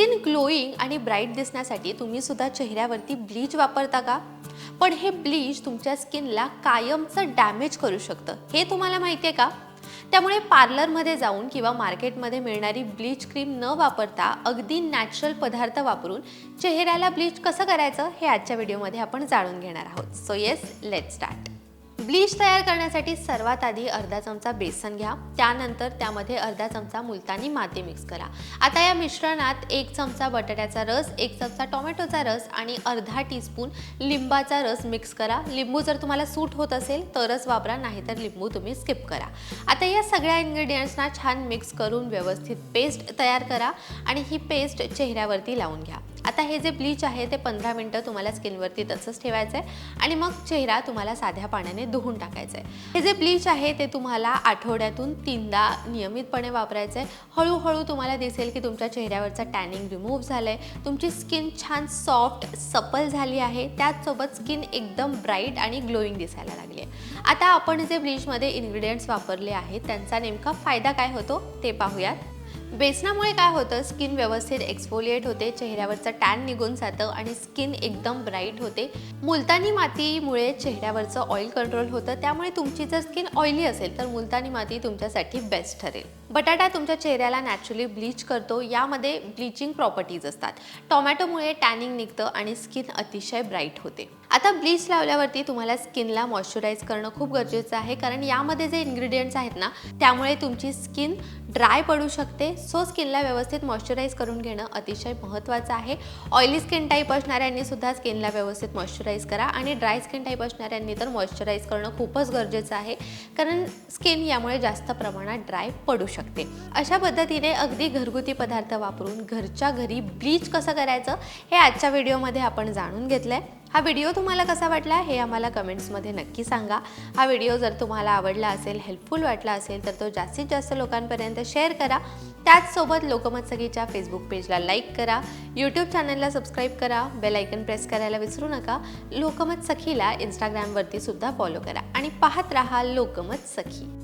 Skin glowing आणि bright दिसण्यासाठी तुम्ही सुद्धा चेहऱ्यावरती ब्लीच वापरता का? पण हे ब्लीच तुमच्या स्किनला कायमचं डॅमेज करू शकतं. हे तुम्हाला माहिती आहे का? त्यामुळे पार्लरमध्ये जाऊन किंवा मार्केटमध्ये मिळणारी ब्लीच क्रीम न वापरता अगदी नॅचरल पदार्थ वापरून चेहऱ्याला ब्लीच कसं करायचं हे आजच्या व्हिडिओमध्ये आपण जाणून घेणार आहोत. So yes let start bleach तयार करण्यासाठी सर्वात आधी अर्धा चमचा बेसन घ्या. त्यानंतर त्यामध्ये अर्धा चमचा मुलतानी माती मिक्स करा. आता या मिश्रणात एक चमचा बटाट्याचा रस एक चमचा टोमॅटोचा रस आणि अर्धा टीस्पून लिंबाचा रस मिक्स करा. लिंबू जर तुम्हाला सूट होत असेल तरच वापरा नाहीतर लिंबू तुम्ही स्किप करा. आता या सगळ्या इन्ग्रेडियंट्सना छान मिक्स करून व्यवस्थित पेस्ट तयार करा आणि ही पेस्ट चेहऱ्यावरती लावून घ्या. आता हे जे ब्लीच आहे ते पंधरा मिनटं तुम्हाला स्किनवरती तसंच ठेवायचं आहे. आणि मग चेहरा तुम्हाला साध्या पाण्याने धुवून टाकायचं आहे. हे जे ब्लीच आहे ते तुम्हाला आठवड्यातून तीनदा नियमितपणे वापरायचं आहे. हळूहळू तुम्हाला दिसेल की तुमच्या चेहऱ्यावरचं टॅनिंग रिमूव्ह झालं आहे तुमची स्किन छान सॉफ्ट सपल झाली आहे. त्याचसोबत स्किन एकदम ब्राईट आणि ग्लोईंग दिसायला लागली आहे. आता आपण जे ब्लीचमध्ये इन्ग्रेडियंट्स वापरले आहेत त्यांचा नेमका फायदा काय होतो ते पाहूयात. बेसनामुळे काय होतं? स्किन व्यवस्थित एक्सफोलिएट होते चेहऱ्यावरचं टॅन निघून जातं आणि स्किन एकदम ब्राईट होते. मुलतानी मातीमुळे चेहऱ्यावरचं ऑइल कंट्रोल होतं. त्यामुळे तुमची जर स्किन ऑइली असेल तर मुलतानी माती तुमच्यासाठी बेस्ट ठरेल. बटाटा तुमच्या चेहऱ्याला नॅचरली ब्लीच करतो. यामध्ये ब्लीचिंग प्रॉपर्टीज असतात. टोमॅटोमुळे टॅनिंग निघतं आणि स्किन अतिशय ब्राईट होते. आता ब्लीच लावल्यावरती तुम्हाला स्किनला मॉइश्चराईज करणं खूप गरजेचं आहे. कारण यामध्ये जे इन्ग्रेडियंट्स आहेत ना त्यामुळे तुमची स्किन ड्राय पडू शकते. सो स्किनला व्यवस्थित मॉइश्चराईज करून घेणं अतिशय महत्त्वाचं आहे. ऑइली स्किन टाईप असणाऱ्यांनी सुद्धा स्किनला व्यवस्थित मॉइश्चराईज करा आणि ड्राय स्किन टाईप असणाऱ्यांनी तर मॉइश्चराईज करणं खूपच गरजेचं आहे. कारण स्किन यामुळे जास्त प्रमाणात ड्राय पडू शकते. अशा पद्धतीने अगदी घरगुती पदार्थ वापरून घरच्या घरी ब्लीच कसं करायचं हे आजच्या व्हिडिओमध्ये आपण जाणून घेतलं आहे हा व्हिडिओ तुम्हाला कसा वाटला हे आम्हाला कमेंट्समध्ये नक्की सांगा. हा व्हिडिओ जर तुम्हाला आवडला असेल हेल्पफुल वाटला असेल तर तो जास्तीत जास्त लोकांपर्यंत शेअर करा. त्याचसोबत लोकमत सगळीच्या फेसबुक पेजला लाईक करा. यूट्यूब चॅनलला सबस्क्राईब करा. बेल आयकन प्रेस करायला विसरू नका. लोकमत सखीला इंस्टाग्रामवरती सुद्धा फॉलो करा. आणि पाहत राहा लोकमत सखी